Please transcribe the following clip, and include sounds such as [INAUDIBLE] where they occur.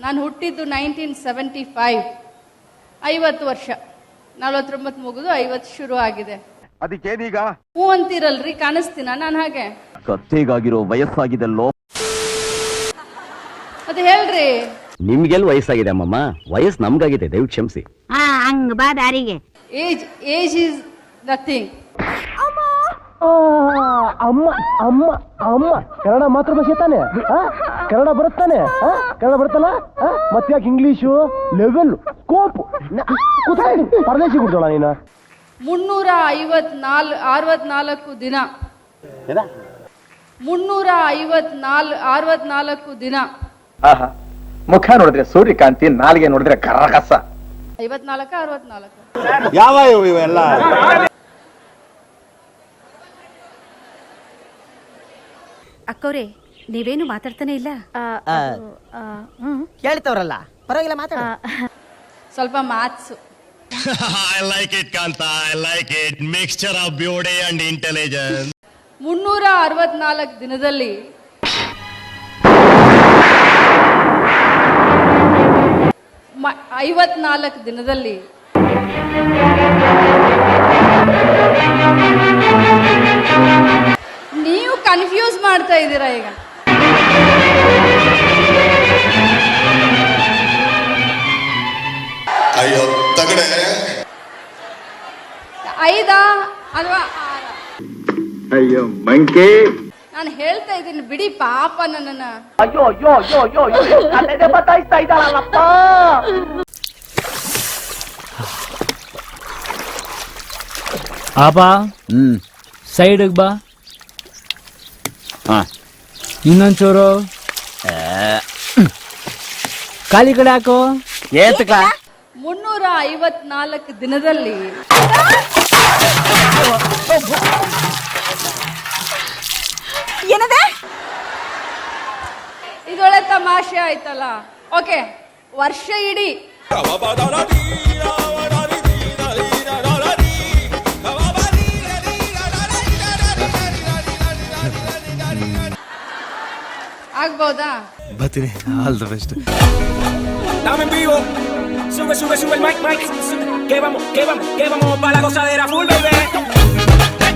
ನಾನು ಹುಟ್ಟಿದ್ದು nineteen seventy five. ಐವತ್ತು ವರ್ಷ. ನಲವತ್ತೊಂಬತ್ತು ಮುಗಿದು ಐವತ್ತು ಶುರು ಆಗಿದೆ. ಅದಕ್ಕೇನೀಗ? ಹೂ ಅಂತೀರಲ್ರಿ ಕಾಣಿಸ್ತೀನ ನಾನು ಹಾಗೆ? ಕತ್ತೆಗಾಗಿರೋ ವಯಸ್ಸಾಗಿದೆಲ್ಲೋ ಅದು ಹೇಳ್ರಿ. ನಿಮ್ಗೆಲ್ ವಯಸ್ಸಾಗಿದೆ ಅಮ್ಮಮ್ಮ? ವಯಸ್ಸು ನಮ್ಗಾಗಿದೆ ದಯವಿಟ್ಟು ಕ್ಷಮಿಸಿ. ಹಾ ಹಂಗ ಬಾ ದಾರಿಗೆ. Age age is nothing. ಅಮ್ಮ! ಅಮ್ಮ ಅಮ್ಮ ಕನ್ನಡ ಮಾತೃಭಾಷೆ ತಾನೆ? ಆ? ಕನ್ನಡ ಬರುತ್ತಾನೆ? ಕನ್ನಡ ಬರುತ್ತಲ್ಲ? ಮತ್ತೆ ಯಾಕೆ ಇಂಗ್ಲೀಷು ಲೆವೆಲ್ ಸ್ಕೋಪ್. ಪರದೇಶಿ ಕುಡ್ದೋಳ ನೀನು. ಮುನ್ನೂರ ಐವತ್ನಾಲ್ ಅರವತ್ನಾಲ್ಕು ದಿನ. ಮುನ್ನೂರ ಐವತ್ನಾಲ್ ಅರವತ್ನಾಲ್ಕು ದಿನ. ಆಹಾ. ಮುಖ ನೋಡಿದ್ರೆ ಸೂರ್ಯಕಾಂತಿ ನಾಲ್ಗೆ ನೋಡಿದ್ರೆ ಕರಕಸ ಐವತ್ನಾಲ್ಕ ಅರವತ್ನಾಲ್ಕು. ಯಾವ ಇವೆಲ್ಲ? ಅಕ್ಕವ್ರೆ ನೀವೇನು ಮಾತಾಡ್ತಾನೆ ಇಲ್ಲ? ಹೇಳ್ತವ್ರಲ್ಲ ಪರವಾಗಿಲ್ಲ ಮಾತಾಡ. [LAUGHS] ಸ್ವಲ್ಪ maths. I like it Kantha. I like it mixture of beauty and intelligence ಮುನ್ನೂರ ಅರವತ್ನಾಲ್ಕು ದಿನದಲ್ಲಿ ಮ- ಐವತ್ನಾಲ್ಕು ದಿನದಲ್ಲಿ ನೀವು ಕನ್ಫ್ಯೂಸ್ ಮಾಡ್ತಾ ಇದ್ದೀರಾ ಈಗ? ಅಯ್ಯೋ ತಗಡೆ. ಐದಾ ಅಥವಾ ಆರ ಅಯ್ಯೋ ಮಂಕಿ. ನಾನು ಹೇಳ್ತಾ ಇದ್ದೀನಿ ಬಿಡಿ ಪಾಪ ನನ್ನನ್ನ. ಅಯ್ಯೋ ಅಯ್ಯೋ ಅಯ್ಯೋ ಅಯ್ಯೋ ಅಯ್ಯೋ ಅಲ್ಲೇ ಬತಾಯಿಸ್ತಾ ಇದ್ದಾಳಲ್ಲಪ್ಪ. ಆಪಾ ಹ್ಮ್. ಸೈಡ್ಗೆ ಬಾ. ಹಾ. ಇನ್ನೊಂಚೂರು. ಖಾಲಿ ಕಡೆ ಹಾಕೋ. ಏತಕ ಮುನ್ನೂರ ಐವತ್ನಾಲ್ಕು ದಿನದಲ್ಲಿ ಏನದೆ? ಇದೊಳ್ಳೆ ತಮಾಷೆ ಆಯ್ತಲ್ಲ. ಓಕೆ ವರ್ಷ ಇಡೀ. ಆಗ್ಬೋದಾ? ಬರ್ತೀನಿ all the best. Sube, sube, sube el mic, mic. Que vamos, que vamos, que vamos para la gozadera full, baby.